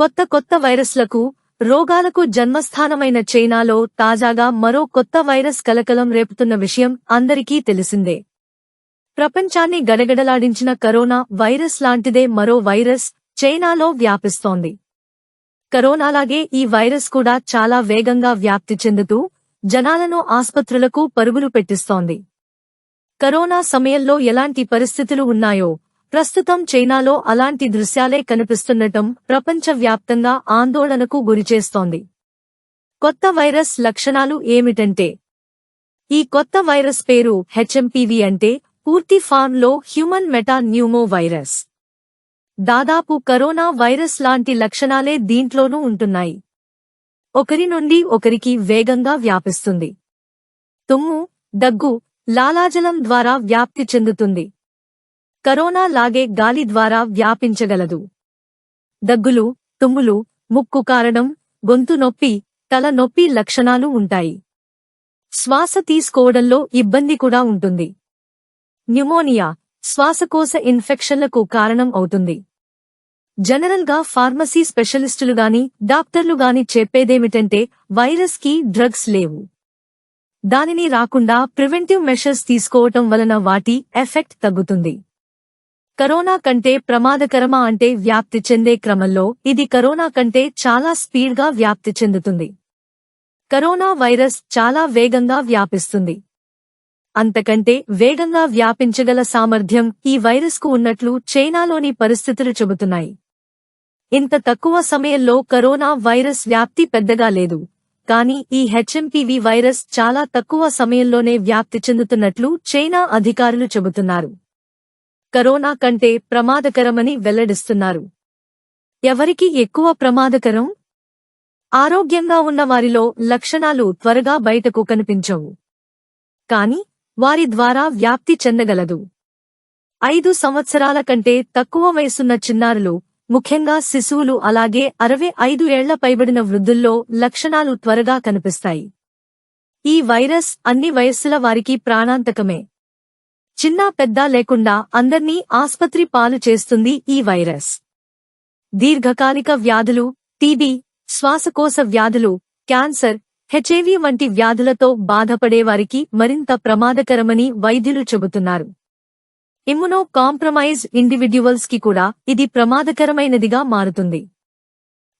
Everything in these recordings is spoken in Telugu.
కొత్త కొత్త వైరస్లకు రోగాలకు జన్మస్థానమైన చైనాలో తాజాగా మరో కొత్త వైరస్ కలకలం రేపుతున్న విషయం అందరికీ తెలిసిందే. ప్రపంచాన్ని గడగడలాడించిన కరోనా వైరస్ లాంటిదే మరో వైరస్ చైనాలో వ్యాపిస్తోంది. కరోనాలాగే ఈ వైరస్ కూడా చాలా వేగంగా వ్యాప్తి చెందుతూ జనాలను ఆస్పత్రులకు పరుగులు పెట్టిస్తోంది. కరోనా సమయంలో ఎలాంటి పరిస్థితులు ఉన్నాయో ప్రస్తుతం చైనాలో అలాంటి దృశ్యాలే కనిపిస్తుండటం ప్రపంచవ్యాప్తంగా ఆందోళనకు గురిచేస్తోంది. కొత్త వైరస్ లక్షణాలు ఏమిటంటే ఈ కొత్త వైరస్ పేరు హెచ్ఎంపీవి అంటే పూర్తి ఫార్మ్లో హ్యూమన్ మెటా న్యూమో వైరస్ దాదాపు కరోనా వైరస్ లాంటి లక్షణాలే దీంట్లోనూ ఉంటున్నాయి. ఒకరి నుండి ఒకరికి వేగంగా వ్యాపిస్తుంది. తుమ్ము దగ్గు లాలాజలం ద్వారా వ్యాప్తి చెందుతుంది. కరోనా లాగే గాలి ద్వారా వ్యాపించగలదు. దగ్గులు తుమ్ములు ముక్కు కారడం గొంతు నొప్పి తల నొప్పి లక్షణాలు ఉంటాయి. శ్వాస తీసుకోవడంలో ఇబ్బంది కూడా ఉంటుంది. న్యూమోనియా శ్వాసకోశ ఇన్ఫెక్షన్లకు కారణం అవుతుంది. జనరల్గా ఫార్మసీ స్పెషలిస్టులు గాని డాక్టర్లు గాని చెప్పేదేమిటంటే వైరస్కి డ్రగ్స్ లేవు. దానిని రాకుండా ప్రివెంటివ్ మెషర్స్ తీసుకోవటం వలన వాటి ఎఫెక్ట్ తగ్గుతుంది. కరోనా కంటే ప్రమాదకరమా అంటే వ్యాప్తి చెందే క్రమంలో ఇది కరోనా కంటే చాలా స్పీడ్గా వ్యాప్తి చెందుతుంది. కరోనా వైరస్ చాలా వేగంగా వ్యాపిస్తుంది. అంతకంటే వేగంగా వ్యాపించగల సామర్థ్యం ఈ వైరస్కు ఉన్నట్లు చైనాలోని పరిస్థితులు చెబుతున్నాయి. ఇంత తక్కువ సమయంలో కరోనా వైరస్ వ్యాప్తి పెద్దగా లేదు. కానీ ఈ హెచ్ఎంపివి వైరస్ చాలా తక్కువ సమయంలోనే వ్యాప్తి చెందుతున్నట్లు చైనా అధికారులు చెబుతున్నారు. కరోనా కంటే ప్రమాదకరమని వెల్లడిస్తున్నారు. ఎవరికి ఎక్కువ ప్రమాదకరం? ఆరోగ్యంగా ఉన్న వారిలో లక్షణాలు త్వరగా బయటకు కనిపించవు. కాని వారి ద్వారా వ్యాప్తి చెందగలదు. ఐదు సంవత్సరాల కంటే తక్కువ వయసున్న చిన్నారులు ముఖ్యంగా శిశువులు అలాగే అరవై ఐదు ఏళ్ళ పైబడిన వృద్ధుల్లో లక్షణాలు త్వరగా కనిపిస్తాయి. ఈ వైరస్ అన్ని వయస్సుల వారికి ప్రాణాంతకమే. చిన్న పెద్ద లేకుండా అందర్నీ ఆస్పత్రి పాలు చేస్తుంది ఈ వైరస్. దీర్ఘకాలిక వ్యాధులు టీబీ శ్వాసకోశ వ్యాధులు క్యాన్సర్ హెచ్ఐవి వంటి వ్యాధులతో బాధపడేవారికి మరింత ప్రమాదకరమని వైద్యులు చెబుతున్నారు. ఇమ్యునో కాంప్రమైజ్ ఇండివిడ్యువల్స్కి కూడా ఇది ప్రమాదకరమైనదిగా మారుతుంది.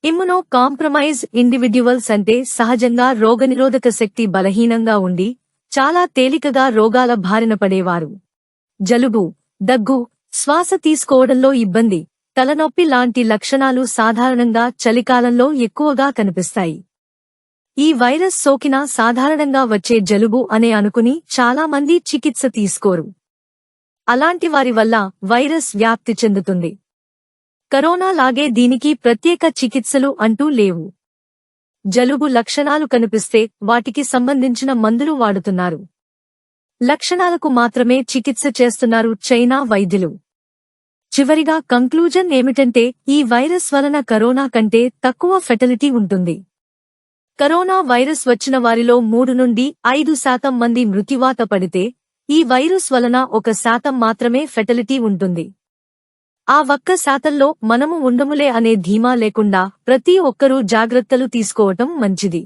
ఇమ్యునో కాంప్రమైజ్ ఇండివిడ్యువల్స్ అంటే సహజంగా రోగనిరోధక శక్తి బలహీనంగా ఉండి చాలా తేలికగా రోగాల బారిన పడేవారు. జలుబు దగ్గు శ్వాస తీసుకోవడంలో ఇబ్బంది తలనొప్పి లాంటి లక్షణాలు సాధారణంగా చలికాలంలో ఎక్కువగా కనిపిస్తాయి. ఈ వైరస్ సోకినా సాధారణంగా వచ్చే జలుబు అనే అనుకుని చాలామంది చికిత్స తీసుకోరు. అలాంటి వారి వల్ల వైరస్ వ్యాప్తి చెందుతుంది. కరోనా లాగే దీనికి ప్రత్యేక చికిత్సలు అంటూ లేవు. జలుబు లక్షణాలు కనిపిస్తే వాటికి సంబంధించిన మందులు వాడుతున్నారు. లక్షణాలకు మాత్రమే చికిత్స చేస్తున్నారు చైనా వైద్యులు. చివరిగా కంక్లూజన్ ఏమిటంటే ఈ వైరస్ వలన కరోనా కంటే తక్కువ ఫెటలిటీ ఉంటుంది. కరోనా వైరస్ వచ్చిన వారిలో మూడు నుండి ఐదు శాతం మంది మృత్యువాత పడితే ఈ వైరస్ వలన ఒక శాతం మాత్రమే ఫెటలిటీ ఉంటుంది. ఆ ఒక్క శాతంలో మనము ఉండములే అనే ధీమా లేకుండా ప్రతి ఒక్కరూ జాగ్రత్తలు తీసుకోవటం మంచిది.